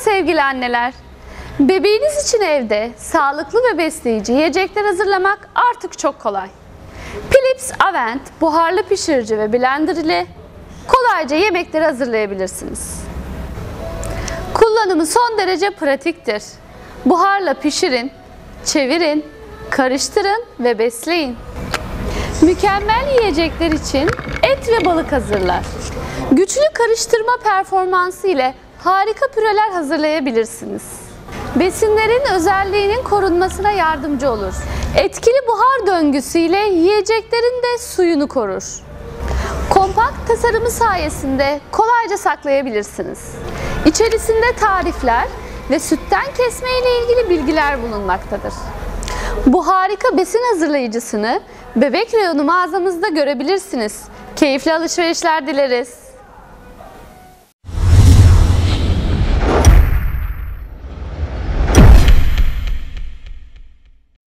sevgili anneler. Bebeğiniz için evde sağlıklı ve besleyici yiyecekler hazırlamak artık çok kolay. Philips Avent buharlı pişirici ve blender ile kolayca yemekleri hazırlayabilirsiniz. Kullanımı son derece pratiktir. Buharla pişirin, çevirin, karıştırın ve besleyin. Mükemmel yiyecekler için et ve balık hazırlar. Güçlü karıştırma performansı ile harika püreler hazırlayabilirsiniz. Besinlerin özelliğinin korunmasına yardımcı olur. Etkili buhar döngüsüyle yiyeceklerin de suyunu korur. Kompakt tasarımı sayesinde kolayca saklayabilirsiniz. İçerisinde tarifler ve sütten kesme ile ilgili bilgiler bulunmaktadır. Bu harika besin hazırlayıcısını bebek reyonu mağazamızda görebilirsiniz. Keyifli alışverişler dileriz.